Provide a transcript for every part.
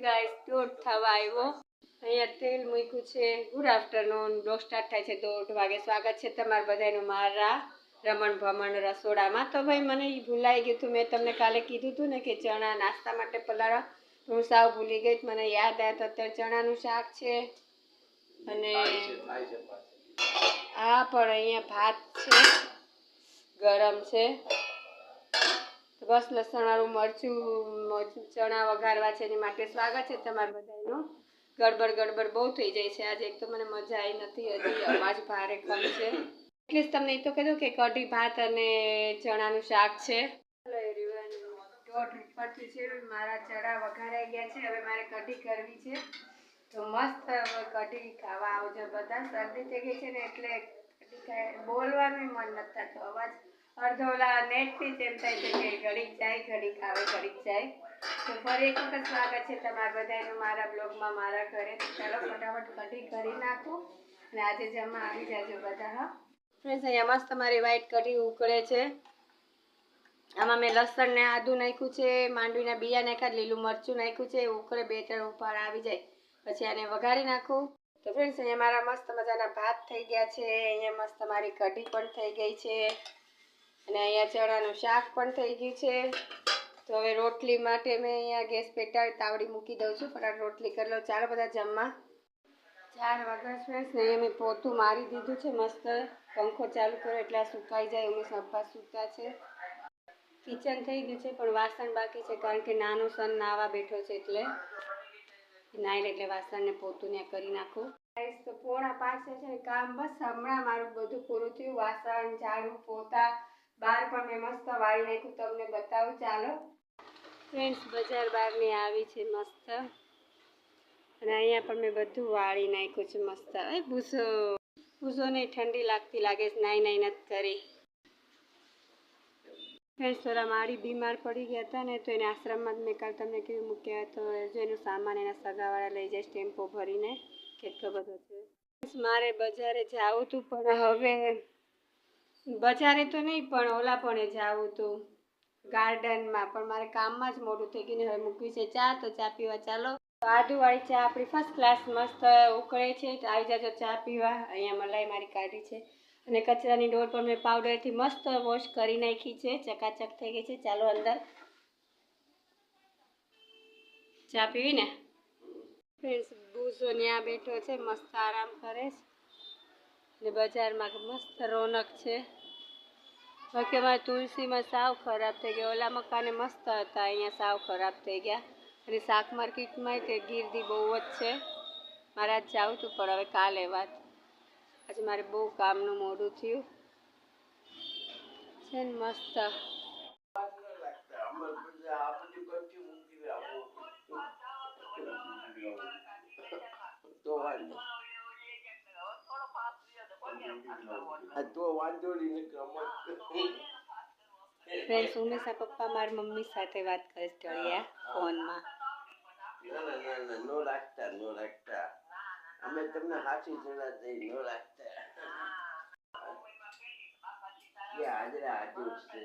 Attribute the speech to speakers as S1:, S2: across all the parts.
S1: Guys, દોઢ થવા આવ્યો. અહીંયા તેલ મૂક્યું છે. Good afternoon. બ્લોગ સ્ટાર્ટ થાય છે દોઢ વાગે. સ્વાગત છે તમારા બધાનું મારા રમણ ભમણ રસોડામાં. તો ભાઈ, મને એ ભૂલાઈ ગયું હતું. મેં તમને કાલે કીધું હતું ને કે ચણા નાસ્તા માટે પલાળવા હું સાવ ભૂલી ગઈ મને યાદ આવ્યા તો અત્યારે ચણાનું શાક છે. અને આ પણ અહીંયા ભાત છે. ગરમ છે. લસણ લસણવાળું મરચું ચણા વઘારવા છે, એની માટે સ્વાગત છે તમારા બધાનું ગડબડ ગડબડ બહુ થઈ જાય છે આજે, એક તો મને મજા આવી નથી, હજી અવાજ ભારે કમ છે. એટલી તમને એ તો કીધું કે કઢી ભાત અને ચણાનું શાક છે. છે મારા ચણા વઘારાઈ ગયા છે, હવે મારે કઢી કરવી છે. તો મસ્ત કઢી ખાવા આવજો બધા, શરદી થઈ ગઈ છે ને, એટલે બોલવાનું મન નથી બધા વ્હાઈટ કઢી ઉકળે છે. આમાં મેં લસણ ને આદું નાખ્યું છે, માંડવીના બિયા નાખ્યા, લીલું મરચું નાખ્યું છે ઉકળે, બે ત્રણ ઉપાડ આવી જાય. પછી આને વઘારી નાખું. તો ફ્રેન્ડ્સ અહીંયા મારા મસ્ત મજાના ભાત થઈ ગયા છે, અહીંયા મસ્ત મારી કઢી પણ થઈ ગઈ છે. અને અહીંયા ચણાનું શાક પણ થઈ ગયું છે. તો હવે રોટલી માટે મેં અહીંયા ગેસ પેટાવી, તાવડી મૂકી દઉં છું. ફટાફટ રોટલી કરી લો ચાલો બધા જમવા. ચાર વાગ્યા ફ્રેન્ડ્સ ને મેં પોતું મારી દીધું છે મસ્ત. પંખો ચાલુ કર્યો, એટલે સુકાઈ જાય, અમે સભા સૂતા છે. કિચન થઈ ગયું છે, પણ વાસણ બાકી છે, કારણ કે નાનું સન નાવા બેઠો છે એટલે. નાઈને એટલે વાસણને પોતું ને કરી નાખું. તો પોણા પાંચ છે ને, કામ બસ હમણાં મારું બધું પૂરું થયું. વાસણ, ઝાડુ, પોતા બહાર પણ મેં મસ્ત વાળી નાખ્યું. તમને બતાવું, ચાલો. ફ્રેન્ડ્સ, બજાર બહારની આવી છે મસ્ત. અને અહીંયા પણ મેં બધું વાળી નાખ્યું છે મસ્ત. એ ભૂસો ભૂસો નહીં ઠંડી લાગતી લાગે છે, નાઈ નાઈ નથી કરી. ફ્રેન્ડ્સ થોડા મારી બીમાર પડી ગયા હતા ને, તો એને આશ્રમમાં જ મેં કાલ તમને કેવું મૂક્યા તો જો એનું સામાન એના સગાવાળા લઈ જાય ટેમ્પો ભરીને. કેટલો બધો છે. મારે બજારે જવું હતું પણ હવે બજારે તો નહીં, પણ ઓલા પણ જાવું હતું ગાર્ડનમાં. પણ મારે કામમાં જ મોડું થઈ ગયું હવે મૂકવી છે ચા, તો ચા પીવા ચાલો. આદુવાળી ચા આપણી ફર્સ્ટ ક્લાસ મસ્ત ઉકળે છે. આવી જાજો ચા પીવા. અહીંયા મલાઈ મારી કાઢી છે. અને કચરાની ડોર પર મેં પાવડરથી મસ્ત વોશ કરી નાખી છે. ચકાચક થઈ ગઈ છે. ચાલો અંદર. ચા પીવીને ફ્રેન્ડ્સ બુઝો ત્યાં બેઠો છે. મસ્ત આરામ કરે છે. ને બજારમાં મસ્ત રોનક છે. બાકી અમારે તુલસીમાં સાવ ખરાબ થઈ ગયા. ઓલા મકાને મસ્ત હતા, અહીંયા સાવ ખરાબ થઈ ગયા. અને શાક માર્કેટમાં તે ગીરદી બહુ જ છે. મારે આજ જાવું હતું પણ હવે કાલે વાત. આજે મારે બહુ કામનું મોડું થયું. છે ને મસ્ત.
S2: તો તો વાંધો નહીં ને
S1: ફ્રેન્ડ્સ ઉમેશા પપ્પા મારી મમ્મી સાથે વાત કરે છે ટળિયા ફોનમાં.
S2: ના ના ના ના નો રાખતા નો રાખતા. અમે તમને હાથી જણા દઈ નો રાખતા. હાજરા હાજર છે.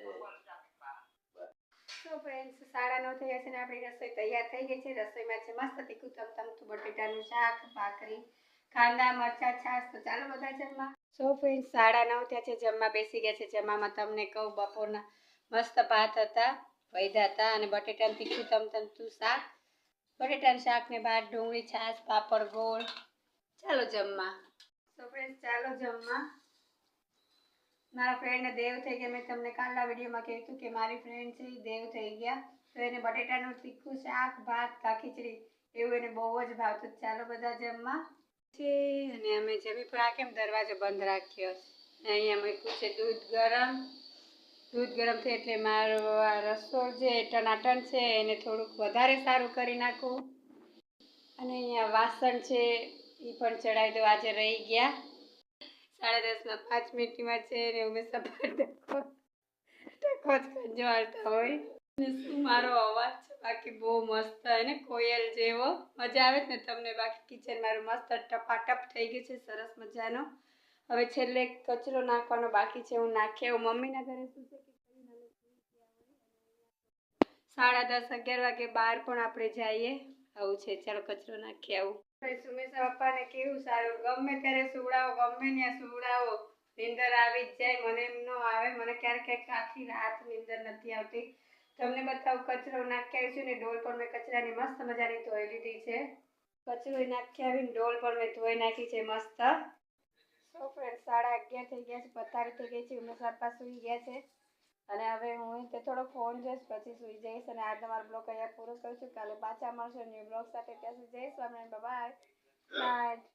S1: તો ફ્રેન્ડ્સ સાડા નવ થયા છે ને આપણી રસોઈ તૈયાર થઈ ગઈ છે. રસોઈમાં છે મસ્ત તીખું તમતમતું બટેટાનું શાક ભાખરી કાંદા મરચાં, છાશ તો ચાલો બધા જમવા. સો ફ્રેન્ડ સાડા નવ થયા છે, જમવા બેસી ગયા છે. જમવામાં તમને કહું, બપોરના મસ્ત ભાત હતા વૈધા હતા અને બટેટાનું તીખું તમતમતું શાક. બટેટાનું શાક ને ભાત, ડુંગળી, છાશ, પાપડ, ગોળ. ચાલો જમવા. સો ફ્રેન્ડ ચાલો જમવા. મારા ફ્રેન્ડને દેવ થઈ ગયા. મેં તમને કાલના વિડીયોમાં કહ્યું હતું કે મારી ફ્રેન્ડ છે એ દેવ થઈ ગયા. તો એને બટેટાનું તીખું શાક, ભાત કા ખીચડી એવું એને બહુ જ ભાવતું ચાલો બધા જમવા. છે, અને અમે જમી પણ આ કેમ દરવાજો બંધ રાખ્યો. અહીંયા મૂક્યું છે દૂધ ગરમ. દૂધ ગરમ થાય એટલે મારો આ રસોડ જે ટનાટન છે એને થોડુંક વધારે સારું કરી નાખું. અને અહીંયા વાસણ છે એ પણ ચડાવી દો આજે રહી ગયા. સાડા દસમાં પાંચ મિનિટમાં છે, ને હંમેશા ટકો ટકો જ કંજવાળતા હોય. સાડા દસ, અગિયાર વાગે બહાર પણ આપણે જઈએ. આવું છે. ચાલો કચરો નાખી આવું. સુમેશા પપ્પાને કેવું સારું, ગમે ત્યારે સુવડાવો, ગમે ત્યાં સુવડાવો. નીંદર આવી જ જાય. મને એમ ન આવે. મને ક્યારેક ક્યાંક આખી રાત નીંદર નથી આવતી. તમને બતાવું, કચરો નાખી આવી છું ને, ડોલ પણ મેં કચરાની મસ્ત મજાની ધોઈ લીધી છે. કચરો નાખી આવીને ડોલ પણ મેં ધોઈ નાખી છે મસ્ત. સો ફ્રેન્ડ સાડા અગિયાર થઈ ગયા છે, પથારી થઈ ગઈ છે હું સરપાસ સૂઈ ગયા છે. અને હવે હું તે થોડો ફોન જોઈશ, પછી સૂઈ જઈશ અને આ તમારો બ્લોગ અહીંયા પૂરો કરું છું. કાલે પાછા મળશે ન્યૂ બ્લોગ સાથે. ત્યાં સુધી જઈશ બાય નાઇટ